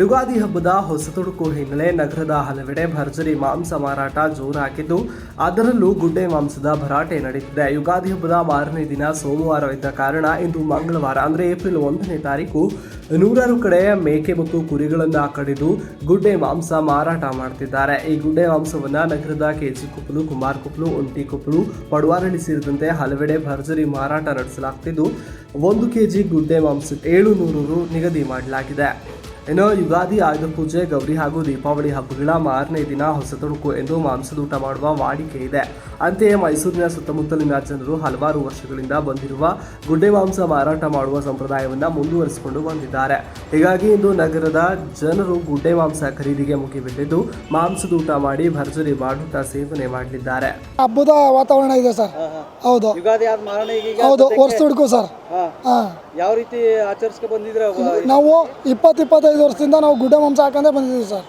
ಯುಗಾದಿ ಹಬ್ಬದ ಹೊಸತುಡುಕು ಹಿನ್ನೆಲೆ ನಗರದ ಹಲವೆಡೆ ಭರ್ಜರಿ ಮಾಂಸ ಮಾರಾಟ ಜೋರಾಗಿದ್ದು, ಅದರಲ್ಲೂ ಗುಡ್ಡೆ ಮಾಂಸದ ಭರಾಟೆ ನಡೆಯುತ್ತಿದೆ ಯುಗಾದಿ ಹಬ್ಬದ ಮಾರನೇ ದಿನ ಸೋಮವಾರವಿದ್ದ ಕಾರಣ ಇಂದು ಮಂಗಳವಾರ, ಅಂದರೆ ಏಪ್ರಿಲ್ ಒಂದನೇ ತಾರೀಕು, ನೂರಾರು ಕಡೆ ಮೇಕೆ ಮತ್ತು ಕುರಿಗಳನ್ನು ಕಡಿದು ಗುಡ್ಡೆ ಮಾಂಸ ಮಾರಾಟ ಮಾಡ್ತಿದ್ದಾರೆ. ಈ ಗುಡ್ಡೆ ಮಾಂಸವನ್ನು ನಗರದ ಕೆಜಿ ಕುಪ್ಪಲು, ಕುಮಾರ್ ಕುಪ್ಪಲು, ಒಂಟಿ ಕುಪ್ಪಲು, ಪಡುವಾರಳ್ಳಿ ಸೇರಿದಂತೆ ಹಲವೆಡೆ ಭರ್ಜರಿ ಮಾರಾಟ ನಡೆಸಲಾಗ್ತಿದ್ದು, ಒಂದು ಕೆಜಿ ಗುಡ್ಡೆ ಮಾಂಸ ಏಳು ನೂರು ನಿಗದಿ ಮಾಡಲಾಗಿದೆ. ಇನ್ನು ಯುಗಾದಿ ಆಯುಧ ಪೂಜೆ, ಗೌರಿ ಹಾಗೂ ದೀಪಾವಳಿ ಹಬ್ಬಗಳ ಮಾರನೇ ದಿನ ಹೊಸತುಡುಕು ಎಂದು ಮಾಂಸದೂಟ ಮಾಡುವ ವಾಡಿಕೆ ಇದೆ. ಅಂತೆಯೇ ಮೈಸೂರಿನ ಸುತ್ತಮುತ್ತಲಿನ ಜನರು ಹಲವಾರು ವರ್ಷಗಳಿಂದ ಬಂದಿರುವ ಗುಡ್ಡೆ ಮಾಂಸ ಮಾರಾಟ ಮಾಡುವ ಸಂಪ್ರದಾಯವನ್ನು ಮುಂದುವರಿಸಿಕೊಂಡು ಬಂದಿದ್ದಾರೆ. ಹೀಗಾಗಿ ಇಂದು ನಗರದ ಜನರು ಗುಡ್ಡೆ ಮಾಂಸ ಖರೀದಿಗೆ ಮುಗಿಬಿಟ್ಟಿದ್ದು, ಮಾಂಸದೂಟ ಮಾಡಿ ಭರ್ಜರಿ ಬಾಡೂಟ ಸೇವನೆ ಮಾಡಲಿದ್ದಾರೆ. ಹಬ್ಬದ ವಾತಾವರಣ ಇದೆ ಸರ್. ಹೌದು. ಯುಗಾದಿ ಆದ ಮಾರಣ ಈಗ ಹೌದು ವರ್ಷ ಹುಡುಕು ಸರ್. ಹಾ. ಯಾವ ರೀತಿ ಆಚರಿಸ್ಕೊ ಬಂದಿದ್ರ ನಾವು ಇಪ್ಪತ್ತು ಇಪ್ಪತ್ತೈದು ವರ್ಷದಿಂದ ನಾವು ಗುಡ್ಡೆ ಮಾಂಸ ಹಾಕೊಂಡೇ ಬಂದಿದ್ದೀವಿ ಸರ್.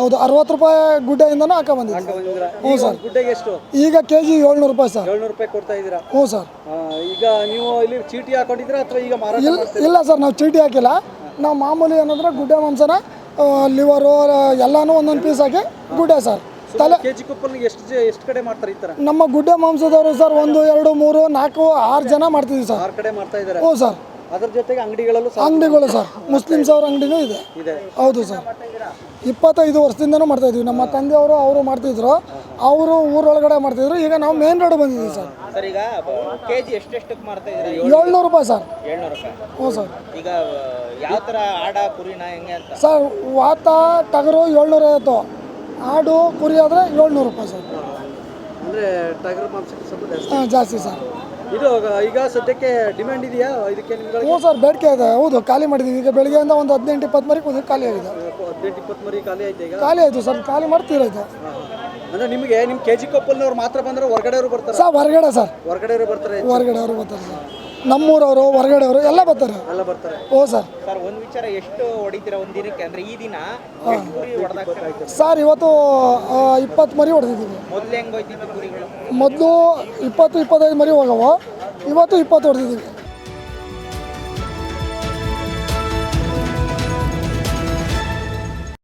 ಹೌದು ಅರವತ್ತು ರೂಪಾಯಿ ಗುಡ್ಡೆಯಿಂದನೂ ಹಾಕ ಬಂದಿದ್ದೀವಿ ಹ್ಞೂ ಸರ್. ಗುಡ್ಡೆಗೆ ಎಷ್ಟು? ಈಗ ಕೆ ಜಿ ಏಳ್ನೂರು ರೂಪಾಯಿ ಸರ್. ಏಳ್ನೂರು ರೂಪಾಯಿ ಕೊಡ್ತಾ ಇದೀರಾ ಹ್ಞೂ ಸರ್. ಈಗ ನೀವು ಇಲ್ಲಿ ಚೀಟಿ ಹಾಕೊಂಡಿದ್ದೀರ ಅಥವಾ ಈಗ ಮಾರಾಟ ಇಲ್ಲ ಇಲ್ಲ ಸರ್ ನಾವು ಚೀಟಿ ಹಾಕಿಲ್ಲ. ನಾವು ಮಾಮೂಲಿ ಏನಂದ್ರೆ ಗುಡ್ಡೆ ಮಾಂಸನ ಲಿವರು ಎಲ್ಲನೂ ಒಂದೊಂದು ಪೀಸ್ ಹಾಕಿ ಗುಡ್ಡೆ ಸರ್. ತಲೆ ಕೆಜಿ ಎಷ್ಟು ಎಷ್ಟು ಕಡೆ ಮಾಡ್ತಾರೆ ಈ ತರ ನಮ್ಮ ಗುಡ್ಡೆ ಮಾಂಸದವರು ಸರ್ ಒಂದು ಎರಡು ಮೂರು ನಾಲ್ಕು ಆರು ಜನ ಮಾಡ್ತಿದ್ವಿ ಸರ್. ಆರು ಕಡೆ ಮಾಡ್ತಾ ಇದಾರೆ ಹ್ಞೂ ಸರ್. ಅದ್ರ ಜೊತೆಗೆ ಅಂಗಡಿಗಳಲ್ಲೂ ಅಂಗಡಿಗಳು ಸರ್. ಮುಸ್ಲಿಮ್ಸ್ ಅವ್ರ ಅಂಗಡಿನೂ ಇದೆ. ಇದೆ. ಹೌದು ಸರ್. ಇಪ್ಪತ್ತೈದು ವರ್ಷದಿಂದನೂ ಮಾಡ್ತಾ ಇದ್ವಿ ನಮ್ಮ ತಂದೆಯವರು ಅವರು ಮಾಡ್ತಿದ್ರು. ಅವರು ಊರೊಳಗಡೆ ಮಾಡ್ತಿದ್ರು. ಈಗ ನಾವು ಮೇನ್ ರೋಡ್ ಬಂದಿದ್ದೀವಿ ಸರ್. ಸರ್ ಈಗ ಕೆಜಿ ಎಷ್ಟೆಷ್ಟಕ್ಕೆ ಮಾಡ್ತಾ ಇದ್ದೀರಾ? ಏಳ್ನೂರು ರೂಪಾಯಿ ಸರ್. ಏಳ್ನೂರು ರೂಪಾಯಿ. ಹ್ಞೂ ಸರ್. ಈಗ ಯಾವ ಥರ ಆಡ ಕುರಿನ ಹೆಂಗೆ ಅಂತ? ಸರ್ ವಾತ ಟಗರು ಏಳ್ನೂರ ಐವತ್ತು ಆಡು ಕುರಿ ಆದರೆ ಏಳ್ನೂರು ರೂಪಾಯಿ ಸರ್. ಅಂದರೆ ಟಗರ್ ಮಾಂಸಕ್ಕೆ ಸ್ವಲ್ಪ ಜಾಸ್ತಿ? ಹಾಂ ಜಾಸ್ತಿ ಸರ್. ಇದು ಈಗ ಸದ್ಯಕ್ಕೆ ಡಿಮ್ಯಾಂಡ್ ಇದೆಯಾ? ಇದಕ್ಕೆ ನಿಮ್ಗೆ ಹ್ಞೂ ಸರ್ ಬೇಡಿಕೆ ಇದೆ. ಹೌದು ಖಾಲಿ ಮಾಡಿದ್ದೀವಿ. ಈಗ ಬೆಳಿಗ್ಗೆಯಿಂದ ಒಂದು ಹದಿನೆಂಟು ಇಪ್ಪತ್ತು ಮರಿ ಒಂದು ಖಾಲಿ ಆಗಿದೆ. ಹದಿನೆಂಟು ಇಪ್ಪತ್ತು ಮರಿ ಖಾಲಿ ಐತೆ ಈಗ? ಖಾಲಿ ಆಯಿತು ಸರ್ ಖಾಲಿ ಮಾಡ್ತೀರ ಇದೆ ಅಂದರೆ ನಿಮಗೆ ಕೆ ಜಿ ಕೊಪ್ಪಲ್ನವ್ರು ಮಾತ್ರ ಬಂದ್ರೆ ಹೊರಗಡೆಯವರು ಬರ್ತಾರೆ? ಸರ್ ಹೊರಗಡೆ ಸರ್. ಹೊರಗಡೆಯವರು ಬರ್ತಾರೆ? ಹೊರಗಡೆ ಅವರು ಬರ್ತಾರೆ ಸರ್. ನಮ್ಮೂರವರು ಹೊರಗಡೆ ಅವರು ಎಲ್ಲ ಬರ್ತಾರೆ. ಎಲ್ಲ ಬರ್ತಾರೆ. ಹ್ಞೂ ಸರ್. ಸರ್ ಒಂದು ವಿಚಾರ ಎಷ್ಟು ಹೊಡಿತೀರಾ ಒಂದು ದಿನಕ್ಕೆ? ಅಂದ್ರೆ ಈ ದಿನ ಎಷ್ಟು ಕುರಿ ಹೊಡೆದಾಕ್ತಾರೆ? ಸರ್ ಇವತ್ತು ಇಪ್ಪತ್ತು ಮರಿ ಹೊಡೆದಿದ್ದೀವಿ. ಮೊದ್ಲು ಹೆಂಗ್ ಹೋಯ್ತಿತ್ತು ಕುರಿಗಳು? ಮೊದಲು ಇಪ್ಪತ್ತು ಇಪ್ಪತ್ತೈದು ಮರಿ ಹೋಗವು. ಇವತ್ತು ಇಪ್ಪತ್ತು ಹೊಡೆದಿದ್ದೀವಿ.